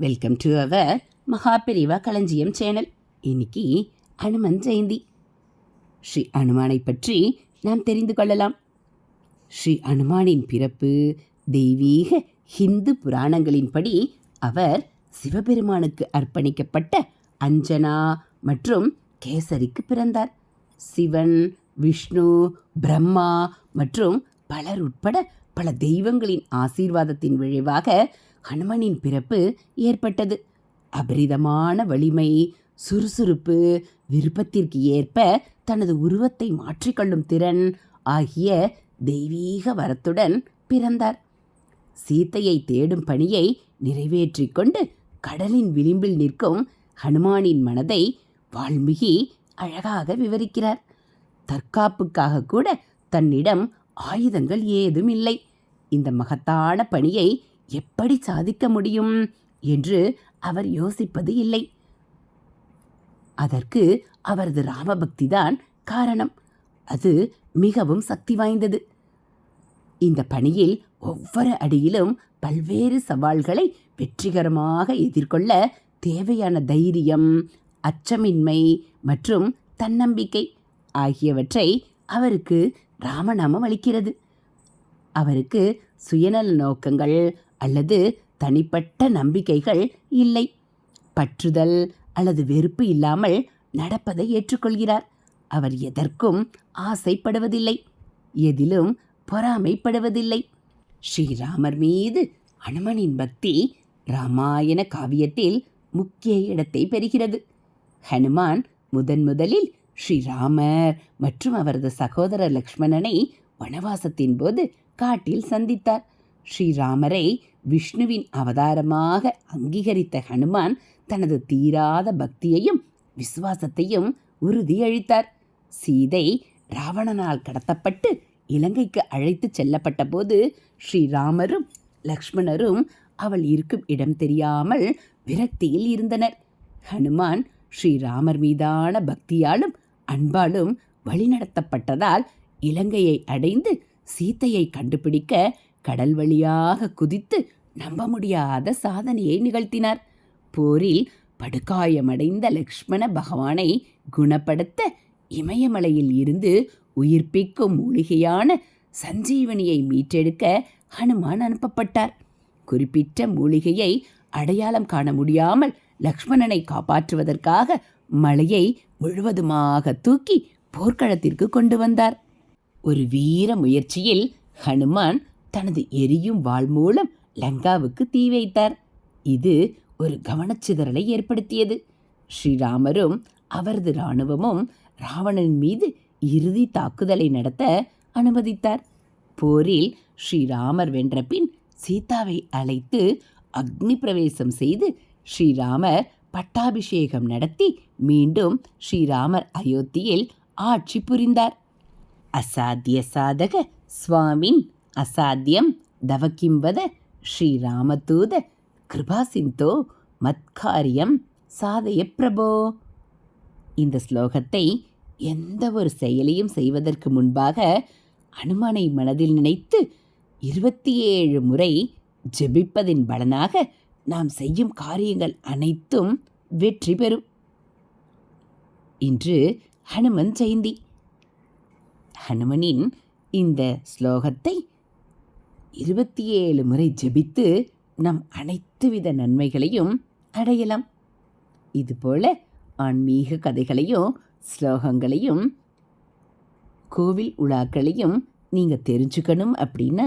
Welcome to our Maha Periyava களஞ்சியம் channel இன்னைக்கு அனுமன் ஜெயந்தி ஸ்ரீ அனுமானை பற்றி நாம் தெரிந்து கொள்ளலாம். ஸ்ரீ அனுமானின் பிறப்பு தெய்வீக ஹிந்து புராணங்களின்படி அவர் சிவபெருமானுக்கு அர்ப்பணிக்கப்பட்ட அஞ்சனா மற்றும் கேசரிக்கு பிறந்தார். சிவன் விஷ்ணு பிரம்மா மற்றும் பலர் உட்பட பல தெய்வங்களின் ஆசீர்வாதத்தின் விளைவாக ஹனுமனின் பிறப்பு ஏற்பட்டது. அபரிதமான வலிமை சுறுசுறுப்பு விருப்பத்திற்கு ஏற்ப தனது உருவத்தை மாற்றிக்கொள்ளும் திறன் ஆகிய தெய்வீக வரத்துடன் பிறந்தார். சீத்தையை தேடும் பணியை நிறைவேற்றிக் கொண்டு கடலின் விளிம்பில் நிற்கும் ஹனுமானின் மனதை வால்மீகி அழகாக விவரிக்கிறார். தற்காப்புக்காக கூட தன்னிடம் ஆயுதங்கள் ஏதும் இல்லை இந்த மகத்தான பணியை எப்படி சாதிக்க முடியும் என்று அவர் யோசிப்பது இல்லை. அதற்கு அவரது ராமபக்திதான் காரணம். அது மிகவும் சக்தி வாய்ந்தது. இந்த பணியில் ஒவ்வொரு அடியிலும் பல்வேறு சவால்களை வெற்றிகரமாக எதிர்கொள்ள தேவையான தைரியம் அச்சமின்மை மற்றும் தன்னம்பிக்கை ஆகியவற்றை அவருக்கு ராமநாமம் அளிக்கிறது. அவருக்கு சுயநல நோக்கங்கள் அல்லது தனிப்பட்ட நம்பிக்கைகள் இல்லை. பற்றுதல் அல்லது வெறுப்பு இல்லாமல் நடப்பதை ஏற்றுக்கொள்கிறார். அவர் எதற்கும் ஆசைப்படுவதில்லை. எதிலும் பொறாமைப்படுவதில்லை. ஸ்ரீராமர் மீது அனுமனின் பக்தி ராமாயண காவியத்தில் முக்கிய இடத்தை பெறுகிறது. ஹனுமான் முதன் முதலில் ஸ்ரீராமர் மற்றும் அவரது சகோதரர் லக்ஷ்மணனை வனவாசத்தின் போது காட்டில் சந்தித்தார். ஸ்ரீராமரை விஷ்ணுவின் அவதாரமாக அங்கீகரித்த ஹனுமான் தனது தீராத பக்தியையும் விசுவாசத்தையும் உறுதியளித்தார். சீதை ராவணனால் கடத்தப்பட்டு இலங்கைக்கு அழைத்துச் செல்லப்பட்ட போது ஸ்ரீராமரும் லக்ஷ்மணரும் அவள் இருக்கும் இடம் தெரியாமல் விரக்தியில் இருந்தனர். ஹனுமான் ஸ்ரீராமர் மீதான பக்தியாலும் அன்பாலும் வழிநடத்தப்பட்டதால் இலங்கையை அடைந்து சீத்தையை கண்டுபிடிக்க கடல் வழியாக குதித்து நம்ப முடியாத சாதனையை நிகழ்த்தினார். போரில் படுகாயமடைந்த லக்ஷ்மண பகவானை குணப்படுத்த இமயமலையில் இருந்து உயிர்ப்பிக்கும் மூலிகையான சஞ்சீவனியை மீட்டெடுக்க ஹனுமான் அனுப்பப்பட்டார். குறிப்பிட்ட மூலிகையை அடையாளம் காண முடியாமல் லக்ஷ்மணனை காப்பாற்றுவதற்காக மலையை முழுவதுமாக தூக்கி போர்க்களத்திற்கு கொண்டு வந்தார். ஒரு வீர முயற்சியில் ஹனுமான் தனது எரியும் வாள் மூலம் லங்காவுக்கு தீ வைத்தார். இது ஒரு கவனச்சிதறலை ஏற்படுத்தியது. ஸ்ரீராமரும் அவரது இராணுவமும் ராவணன் மீது இறுதி தாக்குதலை நடத்த அனுமதித்தார். போரில் ஸ்ரீராமர் வென்ற பின் சீதாவை அழைத்து அக்னி பிரவேசம் செய்து ஸ்ரீராமர் பட்டாபிஷேகம் நடத்தி மீண்டும் ஸ்ரீராமர் அயோத்தியில் ஆட்சி புரிந்தார். அசாத்திய சாதக ஸ்வாமின் அசாத்தியம் தவக்கிம்பத ஸ்ரீராமதூத கிருபாசிந்தோ மத்காரியம் சாதய பிரபோ. இந்த ஸ்லோகத்தை எந்த ஒரு செயலையும் செய்வதற்கு முன்பாக அனுமனை மனதில் நினைத்து இருபத்தி ஏழு முறை ஜெபிப்பதின் பலனாக நாம் செய்யும் காரியங்கள் அனைத்தும் வெற்றி பெறும். இன்று ஹனுமன் ஜெயந்தி. ஹனுமனின் இந்த ஸ்லோகத்தை இருபத்தி ஏழு முறை ஜெபித்து நம் அனைத்து வித நன்மைகளையும் அடையலாம். இதுபோல ஆன்மீக கதைகளையும் ஸ்லோகங்களையும் கோவில் உலாக்களையும் நீங்கள் தெரிஞ்சுக்கணும் அப்படின்னா